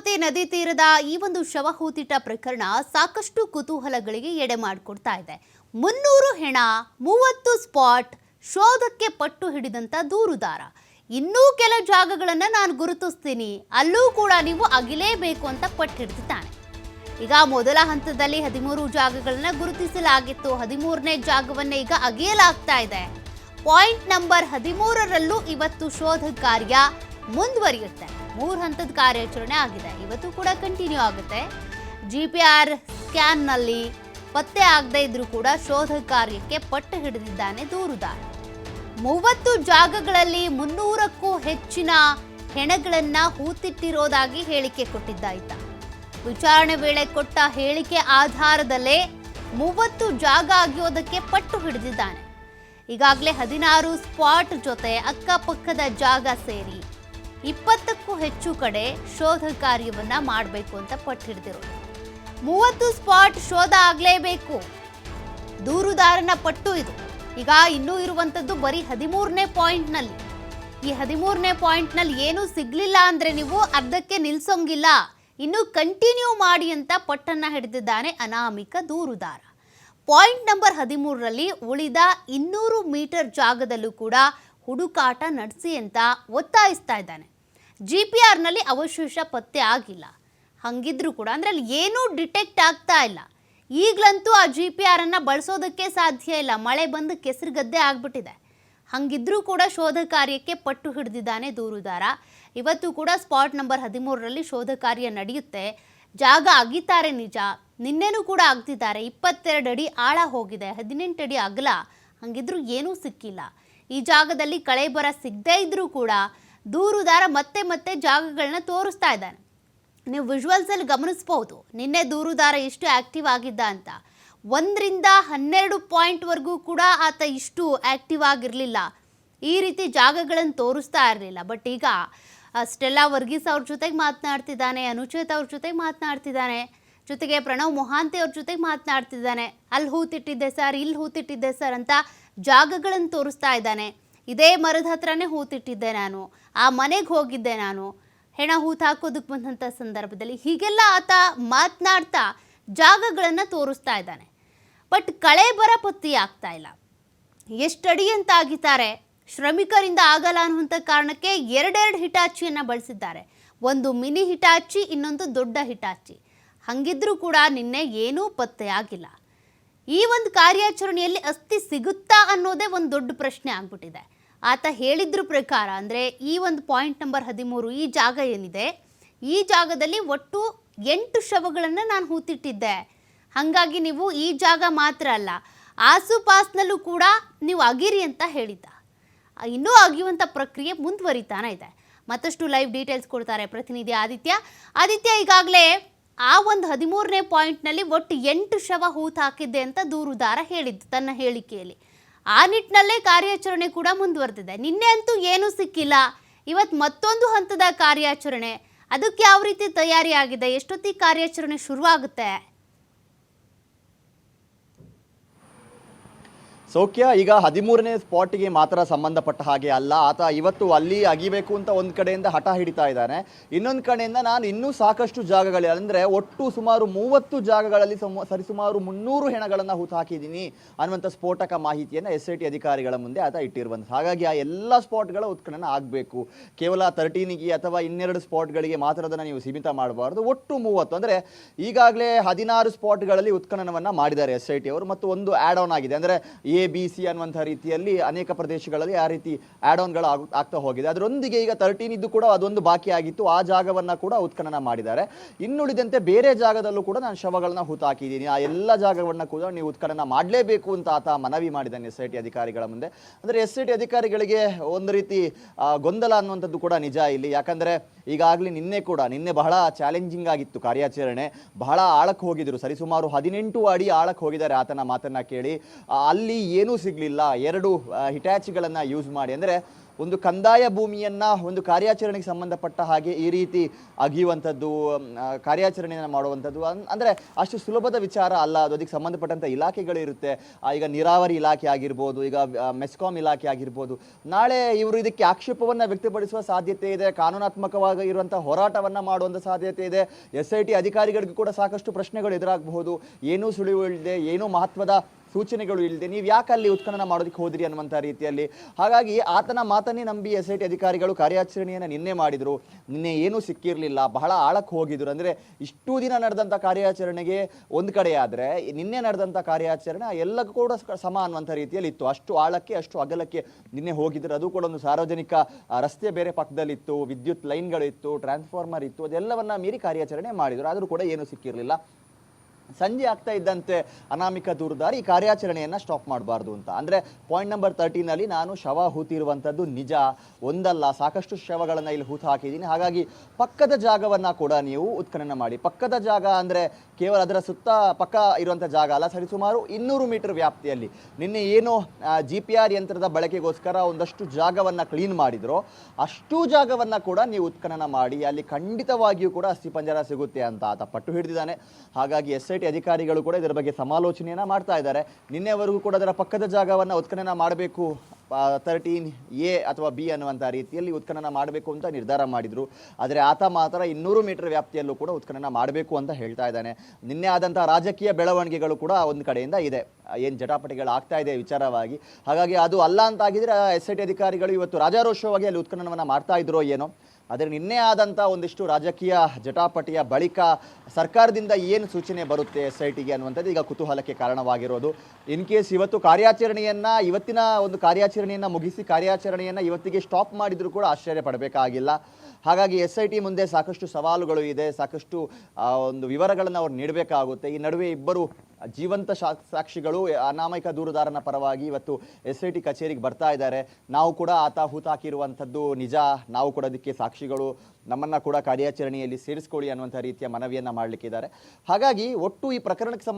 ನದಿ ತೀರದ ಈ ಒಂದು ಶವ ಹೂತಿಟ್ಟ ಪ್ರಕರಣ ಸಾಕಷ್ಟು ಕುತೂಹಲಗಳಿಗೆ ಎಡೆ ಮಾಡಿಕೊಡ್ತಾ ಇದೆ. ಮುನ್ನೂರು ಹೆಣ, ಮೂವತ್ತು ಸ್ಪಾಟ್ ಶೋಧಕ್ಕೆ ಪಟ್ಟು ಹಿಡಿದಂತ ದೂರುದಾರ. ಇನ್ನೂ ಕೆಲ ಜಾಗಗಳನ್ನ ನಾನು ಗುರುತಿಸ್ತೀನಿ. ಅಲ್ಲೂ ಕೂಡ ನೀವು ಅಗಿಲೇಬೇಕು ಅಂತ ಪಟ್ಟು ಈಗ ಮೊದಲ ಹಂತದಲ್ಲಿ ಹದಿಮೂರು ಜಾಗಗಳನ್ನ ಗುರುತಿಸಲಾಗಿತ್ತು. ಹದಿಮೂರನೇ ಜಾಗವನ್ನ ಈಗ ಅಗೆಯಲಾಗ್ತಾ ಇದೆ. ಪಾಯಿಂಟ್ ನಂಬರ್ ಹದಿಮೂರರಲ್ಲೂ ಇವತ್ತು ಶೋಧ ಕಾರ್ಯ ಮುಂದುವರಿಯುತ್ತೆ. ಮೂರು ಹಂತದ ಕಾರ್ಯಾಚರಣೆ ಆಗಿದೆ. ಇವತ್ತು ಕೂಡ ಕಂಟಿನ್ಯೂ ಆಗುತ್ತೆ. ಜಿ ಪಿ ಆರ್ ಸ್ಕ್ಯಾನ್ನಲ್ಲಿ ಪತ್ತೆ ಆಗದೆ ಇದ್ರೂ ಕೂಡ ಶೋಧ ಕಾರ್ಯಕ್ಕೆ ಪಟ್ಟು ಹಿಡಿದಿದ್ದಾನೆ ದೂರುದಾರ. ಮೂವತ್ತು ಜಾಗಗಳಲ್ಲಿ ಮುನ್ನೂರಕ್ಕೂ ಹೆಚ್ಚಿನ ಹೆಣಗಳನ್ನು ಹೂತಿಟ್ಟಿರೋದಾಗಿ ಹೇಳಿಕೆ ಕೊಟ್ಟಿದ್ದಾಯ್ತ. ವಿಚಾರಣೆ ವೇಳೆ ಕೊಟ್ಟ ಹೇಳಿಕೆ ಆಧಾರದಲ್ಲೇ ಮೂವತ್ತು ಜಾಗ ಆಗಿಯೋದಕ್ಕೆ ಪಟ್ಟು ಹಿಡಿದಿದ್ದಾನೆ. ಈಗಾಗಲೇ ಹದಿನಾರು ಸ್ಪಾಟ್ ಜೊತೆ ಅಕ್ಕಪಕ್ಕದ ಜಾಗ ಸೇರಿ ಇಪ್ಪತ್ತಕ್ಕೂ ಹೆಚ್ಚು ಕಡೆ ಶೋಧ ಕಾರ್ಯವನ್ನ ಮಾಡಬೇಕು ಅಂತ ಪಟ್ಟು ಮೂವತ್ತು ಸ್ಪಾಟ್ ಶೋಧ ಆಗಲೇಬೇಕು. ದೂರುದಾರನ ಪಟ್ಟು ಇದು. ಈಗ ಇನ್ನೂ ಇರುವಂಥದ್ದು ಬರೀ ಹದಿಮೂರನೇ ಪಾಯಿಂಟ್ನಲ್ಲಿ. ಈ ಹದಿಮೂರನೇ ಪಾಯಿಂಟ್ನಲ್ಲಿ ಏನೂ ಸಿಗ್ಲಿಲ್ಲ ಅಂದ್ರೆ ನೀವು ಅರ್ಧಕ್ಕೆ ನಿಲ್ಸೋಂಗಿಲ್ಲ. ಇನ್ನು ಕಂಟಿನ್ಯೂ ಮಾಡಿ ಅಂತ ಪಟ್ಟನ್ನ ಹಿಡಿದಿದ್ದಾನೆ ಅನಾಮಿಕ ದೂರುದಾರ. ಪಾಯಿಂಟ್ ನಂಬರ್ ಹದಿಮೂರರಲ್ಲಿ ಉಳಿದ ಇನ್ನೂರು ಮೀಟರ್ ಜಾಗದಲ್ಲೂ ಕೂಡ ಹುಡುಕಾಟ ನಡೆಸಿ ಅಂತ ಒತ್ತಾಯಿಸ್ತಾ ಇದ್ದಾನೆ. ಜಿ ಪಿ ಆರ್ನಲ್ಲಿ ಅವಶೇಷ ಪತ್ತೆ ಆಗಿಲ್ಲ. ಹಂಗಿದ್ರೂ ಕೂಡ ಅಂದರೆ ಅಲ್ಲಿ ಏನೂ ಡಿಟೆಕ್ಟ್ ಆಗ್ತಾ ಇಲ್ಲ. ಈಗಲಂತೂ ಆ ಜಿ ಪಿ ಆರನ್ನು ಬಳಸೋದಕ್ಕೆ ಸಾಧ್ಯ ಇಲ್ಲ. ಮಳೆ ಬಂದು ಕೆಸರು ಗದ್ದೆ ಆಗ್ಬಿಟ್ಟಿದೆ. ಹಂಗಿದ್ರೂ ಕೂಡ ಶೋಧ ಕಾರ್ಯಕ್ಕೆ ಪಟ್ಟು ಹಿಡಿದಿದ್ದಾನೆ ದೂರುದಾರ. ಇವತ್ತು ಕೂಡ ಸ್ಪಾಟ್ ನಂಬರ್ ಹದಿಮೂರರಲ್ಲಿ ಶೋಧ ಕಾರ್ಯ ನಡೆಯುತ್ತೆ. ಜಾಗ ಅಗಿತಾರೆ ನಿಜ. ನಿನ್ನೆನೂ ಕೂಡ ಆಗ್ತಿದ್ದಾರೆ. ಇಪ್ಪತ್ತೆರಡು ಅಡಿ ಆಳ ಹೋಗಿದೆ. ಹದಿನೆಂಟು ಅಡಿ ಅಗಲ. ಹಂಗಿದ್ರೂ ಏನೂ ಸಿಕ್ಕಿಲ್ಲ. ಈ ಜಾಗದಲ್ಲಿ ಕಳೆ ಬರ ಸಿಗದೇ ಇದ್ದರೂ ಕೂಡ ದೂರುದಾರ ಮತ್ತೆ ಮತ್ತೆ ಜಾಗಗಳನ್ನ ತೋರಿಸ್ತಾ ಇದ್ದಾನೆ. ನೀವು ವಿಜುವಲ್ಸ್ ಅಲ್ಲಿ ಗಮನಿಸ್ಬೋದು ನಿನ್ನೆ ದೂರುದಾರ ಎಷ್ಟು ಆಕ್ಟಿವ್ ಆಗಿದ್ದ ಅಂತ. ಒಂದರಿಂದ ಹನ್ನೆರಡು ಪಾಯಿಂಟ್ವರೆಗೂ ಕೂಡ ಆತ ಇಷ್ಟು ಆಕ್ಟಿವ್ ಆಗಿರಲಿಲ್ಲ. ಈ ರೀತಿ ಜಾಗಗಳನ್ನು ತೋರಿಸ್ತಾ ಇರಲಿಲ್ಲ. ಬಟ್ ಈಗ ಸ್ಟೆಲ್ಲಾ ವರ್ಗೀಸ್ ಅವ್ರ ಜೊತೆಗೆ ಮಾತನಾಡ್ತಿದ್ದಾನೆ, ಅನುಚೇತ್ ಅವ್ರ ಜೊತೆಗೆ ಮಾತನಾಡ್ತಿದ್ದಾನೆ, ಜೊತೆಗೆ ಪ್ರಣವ್ ಮೊಹಾಂತಿ ಅವ್ರ ಜೊತೆಗೆ ಮಾತನಾಡ್ತಿದ್ದಾನೆ. ಅಲ್ಲಿ ಹೂತಿಟ್ಟಿದ್ದೆ ಸರ್ ಇಲ್ಲಿ ಹೂತಿಟ್ಟಿದ್ದೆ ಸರ್ ಅಂತ ಜಾಗಗಳನ್ನು ತೋರಿಸ್ತಾ ಇದ್ದಾನೆ. ಇದೇ ಮರದ ಹತ್ರನೇ ಹೂತಿಟ್ಟಿದ್ದೆ ನಾನು. ಆ ಮನೆಗೆ ಹೋಗಿದ್ದೆ ನಾನು. ಹೆಣ ಹೂತು ಹಾಕೋದಕ್ಕೆ ಬಂದಂಥ ಸಂದರ್ಭದಲ್ಲಿ ಹೀಗೆಲ್ಲ ಆತ ಮಾತನಾಡ್ತಾ ಜಾಗಗಳನ್ನು ತೋರಿಸ್ತಾ ಇದ್ದಾನೆ. ಬಟ್ ಕಳೆ ಬರ ಪತ್ತಿ ಆಗ್ತಾ ಇಲ್ಲ. ಎಷ್ಟಡಿ ಅಂತ ಆಗಿದ್ದಾರೆ ಶ್ರಮಿಕರಿಂದ ಆಗಲ್ಲ ಅನ್ನುವಂಥ ಕಾರಣಕ್ಕೆ ಎರಡೆರಡು ಹಿಟಾಚಿಯನ್ನು ಬಳಸಿದ್ದಾರೆ. ಒಂದು ಮಿನಿ ಹಿಟಾಚಿ, ಇನ್ನೊಂದು ದೊಡ್ಡ ಹಿಟಾಚಿ. ಹಂಗಿದ್ರೂ ಕೂಡ ನಿನ್ನೆ ಏನೂ ಪತ್ತೆ ಆಗಿಲ್ಲ. ಈ ಒಂದು ಕಾರ್ಯಾಚರಣೆಯಲ್ಲಿ ಅಸ್ಥಿ ಸಿಗುತ್ತಾ ಅನ್ನೋದೇ ಒಂದು ದೊಡ್ಡ ಪ್ರಶ್ನೆ ಆಗ್ಬಿಟ್ಟಿದೆ. ಆತ ಹೇಳಿದ್ರ ಪ್ರಕಾರ, ಅಂದರೆ ಈ ಒಂದು ಪಾಯಿಂಟ್ ನಂಬರ್ ಹದಿಮೂರು ಈ ಜಾಗ ಏನಿದೆ, ಈ ಜಾಗದಲ್ಲಿ ಒಟ್ಟು ಎಂಟು ಶವಗಳನ್ನು ನಾನು ಹೂತಿಟ್ಟಿದ್ದೆ. ಹಾಗಾಗಿ ನೀವು ಈ ಜಾಗ ಮಾತ್ರ ಅಲ್ಲ, ಆಸುಪಾಸ್ನಲ್ಲೂ ಕೂಡ ನೀವು ಅಗಿರಿ ಅಂತ ಹೇಳಿದ್ದ. ಇನ್ನೂ ಅಗಿಯುವಂಥ ಪ್ರಕ್ರಿಯೆ ಮುಂದುವರಿತಾನೆ ಇದೆ. ಮತ್ತಷ್ಟು ಲೈವ್ ಡೀಟೇಲ್ಸ್ ಕೊಡ್ತಾರೆ ಪ್ರತಿನಿಧಿ ಆದಿತ್ಯ. ಆದಿತ್ಯ, ಈಗಾಗಲೇ ಆ ಒಂದು ಹದಿಮೂರನೇ ಪಾಯಿಂಟ್ನಲ್ಲಿ ಒಟ್ಟು ಎಂಟು ಶವ ಹೂತ್ ಹಾಕಿದ್ದೆ ಅಂತ ದೂರುದಾರ ಹೇಳಿದ್ದು ತನ್ನ ಹೇಳಿಕೆಯಲ್ಲಿ. ಆ ನಿಟ್ಟಿನಲ್ಲೇ ಕಾರ್ಯಾಚರಣೆ ಕೂಡ ಮುಂದುವರೆದಿದೆ. ನಿನ್ನೆ ಅಂತೂ ಏನೂ ಸಿಕ್ಕಿಲ್ಲ. ಇವತ್ತು ಮತ್ತೊಂದು ಹಂತದ ಕಾರ್ಯಾಚರಣೆ. ಅದಕ್ಕೆ ಯಾವ ರೀತಿ ತಯಾರಿ ಆಗಿದೆ ಎಷ್ಟೊತ್ತಿಗೆ ಕಾರ್ಯಾಚರಣೆ ಶುರುವಾಗುತ್ತೆ? ಸೌಖ್ಯ, ಈಗ ಹದಿಮೂರನೇ ಸ್ಪಾಟ್ಗೆ ಮಾತ್ರ ಸಂಬಂಧಪಟ್ಟ ಹಾಗೆ ಅಲ್ಲ. ಆತ ಇವತ್ತು ಅಲ್ಲಿ ಅಗಿಬೇಕು ಅಂತ ಒಂದು ಕಡೆಯಿಂದ ಹಠ ಹಿಡಿತಾ ಇದ್ದಾನೆ. ಇನ್ನೊಂದು ಕಡೆಯಿಂದ ನಾನು ಇನ್ನೂ ಸಾಕಷ್ಟು ಜಾಗಗಳಿವೆ ಅಂದರೆ ಒಟ್ಟು ಸುಮಾರು ಮೂವತ್ತು ಜಾಗಗಳಲ್ಲಿ ಸಮ ಸರಿಸುಮಾರು ಮುನ್ನೂರು ಹೆಣಗಳನ್ನು ಹೂತು ಹಾಕಿದ್ದೀನಿ ಅನ್ನುವಂಥ ಸ್ಫೋಟಕ ಮಾಹಿತಿಯನ್ನು ಎಸ್ ಐ ಟಿ ಅಧಿಕಾರಿಗಳ ಮುಂದೆ ಆತ ಇಟ್ಟಿರುವಂಥ ಹಾಗಾಗಿ ಆ ಎಲ್ಲ ಸ್ಪಾಟ್ಗಳ ಉತ್ಖನನ ಆಗಬೇಕು. ಕೇವಲ ತರ್ಟೀನಿಗೆ ಅಥವಾ ಇನ್ನೆರಡು ಸ್ಪಾಟ್ಗಳಿಗೆ ಮಾತ್ರ ಅದನ್ನು ನೀವು ಸೀಮಿತ ಮಾಡಬಾರ್ದು. ಒಟ್ಟು ಮೂವತ್ತು. ಅಂದರೆ ಈಗಾಗಲೇ ಹದಿನಾರು ಸ್ಪಾಟ್ಗಳಲ್ಲಿ ಉತ್ಖನನವನ್ನು ಮಾಡಿದ್ದಾರೆ ಎಸ್ ಐ ಟಿ ಅವರು. ಮತ್ತು ಒಂದು ಆ್ಯಡ್ ಆನ್ ಆಗಿದೆ. ಅಂದರೆ ಎ ಬಿ ಸಿ ಅನ್ನುವಂಥ ರೀತಿಯಲ್ಲಿ ಅನೇಕ ಪ್ರದೇಶಗಳಲ್ಲಿ ಆ ರೀತಿ ಆ್ಯಡ್ ಆನ್ಗಳು ಆಗ್, ಆಗ್ತಾ ಹೋಗಿದೆ. ಅದರೊಂದಿಗೆ ಈಗ ತರ್ಟೀನ್ ಇದ್ದು ಕೂಡ ಅದೊಂದು ಬಾಕಿ ಆಗಿತ್ತು. ಆ ಜಾಗವನ್ನು ಕೂಡ ಉತ್ಖನನ ಮಾಡಿದ್ದಾರೆ. ಇನ್ನುಳಿದಂತೆ ಬೇರೆ ಜಾಗದಲ್ಲೂ ಕೂಡ ನಾನು ಶವಗಳನ್ನ ಹೂತಾಕಿದ್ದೀನಿ. ಆ ಎಲ್ಲ ಜಾಗವನ್ನು ಕೂಡ ನೀವು ಉತ್ಖನನ ಮಾಡಲೇಬೇಕು ಅಂತ ಆತ ಮನವಿ ಮಾಡಿದ್ದಾನೆ ಎಸ್ ಐ ಟಿ ಅಧಿಕಾರಿಗಳ ಮುಂದೆ. ಅಂದರೆ ಎಸ್ ಐ ಟಿ ಅಧಿಕಾರಿಗಳಿಗೆ ಒಂದು ರೀತಿ ಗೊಂದಲ ಅನ್ನುವಂಥದ್ದು ಕೂಡ ನಿಜ ಇಲ್ಲಿ. ಯಾಕಂದರೆ ಈಗಾಗಲೇ ನಿನ್ನೆ ಕೂಡ, ನಿನ್ನೆ ಬಹಳ ಚಾಲೆಂಜಿಂಗ್ ಆಗಿತ್ತು ಕಾರ್ಯಾಚರಣೆ. ಬಹಳ ಆಳಕ್ಕೆ ಹೋಗಿದ್ರು. ಸರಿಸುಮಾರು ಹದಿನೆಂಟು ಅಡಿ ಆಳಕ್ಕೆ ಹೋಗಿದ್ದಾರೆ ಆತನ ಮಾತನ್ನ ಕೇಳಿ. ಅಲ್ಲಿ ಏನೂ ಸಿಗಲಿಲ್ಲ. ಎರಡು ಹಿಟ್ಯಾಚಿಗಳನ್ನು ಯೂಸ್ ಮಾಡಿ. ಅಂದರೆ ಒಂದು ಕಂದಾಯ ಭೂಮಿಯನ್ನು ಒಂದು ಕಾರ್ಯಾಚರಣೆಗೆ ಸಂಬಂಧಪಟ್ಟ ಹಾಗೆ ಈ ರೀತಿ ಅಗಿಯುವಂಥದ್ದು ಕಾರ್ಯಾಚರಣೆಯನ್ನು ಮಾಡುವಂಥದ್ದು. ಅಂದ್ರೆ ಅಷ್ಟು ಸುಲಭದ ವಿಚಾರ ಅಲ್ಲ. ಅದು ಅದಕ್ಕೆ ಸಂಬಂಧಪಟ್ಟಂತ ಇಲಾಖೆಗಳು ಇರುತ್ತೆ. ಈಗ ನೀರಾವರಿ ಇಲಾಖೆ ಆಗಿರ್ಬೋದು, ಈಗ ಮೆಸ್ಕಾಂ ಇಲಾಖೆ ಆಗಿರ್ಬೋದು. ನಾಳೆ ಇವರು ಇದಕ್ಕೆ ಆಕ್ಷೇಪವನ್ನ ವ್ಯಕ್ತಪಡಿಸುವ ಸಾಧ್ಯತೆ ಇದೆ. ಕಾನೂನಾತ್ಮಕವಾಗಿ ಇರುವಂಥ ಹೋರಾಟವನ್ನ ಮಾಡುವಂತ ಸಾಧ್ಯತೆ ಇದೆ. ಎಸ್ ಐ ಟಿ ಅಧಿಕಾರಿಗಳಿಗೂ ಕೂಡ ಸಾಕಷ್ಟು ಪ್ರಶ್ನೆಗಳು ಎದುರಾಗಬಹುದು. ಏನೂ ಸುಳಿವು ಇಲ್ಲದೆ ಏನೂ ಮಹತ್ವದ ಸೂಚನೆಗಳು ಇಲ್ಲದೆ ನೀವು ಯಾಕೆ ಅಲ್ಲಿ ಉತ್ಖನನ ಮಾಡೋದಕ್ಕೆ ಹೋದ್ರಿ ಅನ್ನುವಂಥ ರೀತಿಯಲ್ಲಿ. ಹಾಗಾಗಿ ಆತನ ಮಾತನ್ನೇ ನಂಬಿ ಎಸ್ ಐ ಟಿ ಅಧಿಕಾರಿಗಳು ಕಾರ್ಯಾಚರಣೆಯನ್ನು ನಿನ್ನೆ ಮಾಡಿದ್ರು. ನಿನ್ನೆ ಏನೂ ಸಿಕ್ಕಿರಲಿಲ್ಲ. ಬಹಳ ಆಳಕ್ಕೆ ಹೋಗಿದ್ರು. ಅಂದರೆ ಇಷ್ಟು ದಿನ ನಡೆದಂಥ ಕಾರ್ಯಾಚರಣೆಗೆ ಒಂದು ಕಡೆ ನಿನ್ನೆ ನಡೆದಂಥ ಕಾರ್ಯಾಚರಣೆ ಎಲ್ಲಕ್ಕೂ ಕೂಡ ಸಮ ಅನ್ನುವಂಥ ರೀತಿಯಲ್ಲಿ ಇತ್ತು. ಅಷ್ಟು ಆಳಕ್ಕೆ, ಅಷ್ಟು ಅಗಲಕ್ಕೆ ನಿನ್ನೆ ಹೋಗಿದ್ರು. ಅದು ಕೂಡ ಒಂದು ಸಾರ್ವಜನಿಕ ರಸ್ತೆ ಬೇರೆ ಪಕ್ಕದಲ್ಲಿತ್ತು. ವಿದ್ಯುತ್ ಲೈನ್ಗಳಿತ್ತು, ಟ್ರಾನ್ಸ್ಫಾರ್ಮರ್ ಇತ್ತು. ಅದೆಲ್ಲವನ್ನ ಮೀರಿ ಕಾರ್ಯಾಚರಣೆ ಮಾಡಿದ್ರು. ಆದರೂ ಕೂಡ ಏನೂ ಸಿಕ್ಕಿರಲಿಲ್ಲ. ಸಂಜೆ ಆಗ್ತಾ ಇದ್ದಂತೆ ಅನಾಮಿಕ ದೂರದಾರಿ, ಈ ಕಾರ್ಯಾಚರಣೆಯನ್ನು ಸ್ಟಾಪ್ ಮಾಡಬಾರ್ದು ಅಂತ. ಅಂದರೆ ಪಾಯಿಂಟ್ ನಂಬರ್ ತರ್ಟೀನಲ್ಲಿ ನಾನು ಶವ ಹೂತಿರುವಂಥದ್ದು ನಿಜ, ಒಂದಲ್ಲ, ಸಾಕಷ್ಟು ಶವಗಳನ್ನು ಇಲ್ಲಿ ಹೂತು ಹಾಕಿದ್ದೀನಿ. ಹಾಗಾಗಿ ಪಕ್ಕದ ಜಾಗವನ್ನು ಕೂಡ ನೀವು ಉತ್ಖನನ ಮಾಡಿ. ಪಕ್ಕದ ಜಾಗ ಅಂದರೆ ಕೇವಲ ಅದರ ಸುತ್ತ ಪಕ್ಕ ಇರುವಂಥ ಜಾಗ ಅಲ್ಲ, ಸರಿಸುಮಾರು ಇನ್ನೂರು ಮೀಟರ್ ವ್ಯಾಪ್ತಿಯಲ್ಲಿ. ನಿನ್ನೆ ಏನು ಜಿ ಪಿ ಆರ್ ಯಂತ್ರದ ಬಳಕೆಗೋಸ್ಕರ ಒಂದಷ್ಟು ಜಾಗವನ್ನು ಕ್ಲೀನ್ ಮಾಡಿದ್ರು. ಅಷ್ಟು ಜಾಗವನ್ನು ಕೂಡ ನೀವು ಉತ್ಖನನ ಮಾಡಿ, ಅಲ್ಲಿ ಖಂಡಿತವಾಗಿಯೂ ಕೂಡ ಅಸ್ಥಿಪಂಜರ ಸಿಗುತ್ತೆ ಅಂತ ಆತ ಪಟ್ಟು ಹಿಡಿದಿದ್ದಾನೆ. ಹಾಗಾಗಿ ಎಸ್ ಟಿ ಅಧಿಕಾರಿಗಳು ಕೂಡ ಇದರ ಬಗ್ಗೆ ಸಮಾಲೋಚನೆಯನ್ನ ಮಾಡ್ತಾ ಇದ್ದಾರೆ. ನಿನ್ನೆವರೆಗೂ ಕೂಡ ಅದರ ಪಕ್ಕದ ಜಾಗವನ್ನ ಉತ್ಖನನ ಮಾಡಬೇಕು ತರ್ಟೀನ್ ಎ ಅಥವಾ ಬಿ ಅನ್ನುವಂಥ ರೀತಿಯಲ್ಲಿ ಉತ್ಖನನ ಮಾಡಬೇಕು ಅಂತ ನಿರ್ಧಾರ ಮಾಡಿದ್ರು. ಆದರೆ ಆತ ಮಾತ್ರ ಇನ್ನೂರು ಮೀಟರ್ ವ್ಯಾಪ್ತಿಯಲ್ಲೂ ಕೂಡ ಉತ್ಖನನ ಮಾಡಬೇಕು ಅಂತ ಹೇಳ್ತಾ ಇದ್ದಾನೆ. ನಿನ್ನೆ ಆದಂಥ ರಾಜಕೀಯ ಬೆಳವಣಿಗೆಗಳು ಕೂಡ ಒಂದು ಕಡೆಯಿಂದ ಇದೆ. ಏನು ಜಟಾಪಟಿಗಳು ಆಗ್ತಾ ಇದೆ ವಿಚಾರವಾಗಿ. ಹಾಗಾಗಿ ಅದು ಅಲ್ಲ ಅಂತ ಆಗಿದ್ರೆ ಎಸ್ ಐ ಟಿ ಅಧಿಕಾರಿಗಳು ಇವತ್ತು ರಾಜಾರೋಷವಾಗಿ ಅಲ್ಲಿ ಉತ್ಖನನವನ್ನು ಮಾಡ್ತಾ ಇದ್ರೋ ಏನೋ. ಆದರೆ ನಿನ್ನೆ ಆದಂಥ ಒಂದಿಷ್ಟು ರಾಜಕೀಯ ಜಟಾಪಟಿಯ ಬಳಿಕ ಸರ್ಕಾರದಿಂದ ಏನು ಸೂಚನೆ ಬರುತ್ತೆ ಎಸ್ ಐ ಟಿಗೆ ಅನ್ನುವಂಥದ್ದು ಈಗ ಕುತೂಹಲಕ್ಕೆ ಕಾರಣವಾಗಿರೋದು. ಇನ್ ಕೇಸ್ ಇವತ್ತು ಕಾರ್ಯಾಚರಣೆಯನ್ನು, ಇವತ್ತಿನ ಒಂದು ಕಾರ್ಯಾಚರಣೆಯನ್ನು ಮುಗಿಸಿ ಕಾರ್ಯಾಚರಣೆಯನ್ನು ಇವತ್ತಿಗೆ ಸ್ಟಾಪ್ ಮಾಡಿದರೂ ಕೂಡ ಆಶ್ಚರ್ಯ ಪಡಬೇಕಾಗಿಲ್ಲ. ಹಾಗಾಗಿ ಎಸ್ ಐ ಟಿ ಮುಂದೆ ಸಾಕಷ್ಟು ಸವಾಲುಗಳು ಇದೆ, ಸಾಕಷ್ಟು ಒಂದು ವಿವರಗಳನ್ನು ಅವ್ರು ನೀಡಬೇಕಾಗುತ್ತೆ. ಈ ನಡುವೆ ಇಬ್ಬರು ಜೀವಂತ ಸಾಕ್ಷಿಗಳು, ಅನಾಮಯಿಕ ದೂರುದಾರನ ಪರವಾಗಿ ಇವತ್ತು ಎಸ್ ಐ ಟಿ ಕಚೇರಿಗೆ ಬರ್ತಾ ಇದ್ದಾರೆ. ನಾವು ಕೂಡ ಆತ ಹೂತಾಕಿರುವಂಥದ್ದು ನಿಜ. ನಾವು ಕೂಡ ಅದಕ್ಕೆ ಸಾಕ್ಷಿಗಳು. ನಮ್ಮನ್ನು ಕೂಡ ಕಾರ್ಯಾಚರಣೆಯಲ್ಲಿ ಸೇರಿಸ್ಕೊಳ್ಳಿ ಅನ್ನುವಂಥ ರೀತಿಯ ಮನವಿಯನ್ನು ಮಾಡಲಿಕ್ಕಿದ್ದಾರೆ. ಹಾಗಾಗಿ ಒಟ್ಟು ಈ ಪ್ರಕರಣಕ್ಕೆ ಸಂಬಂಧ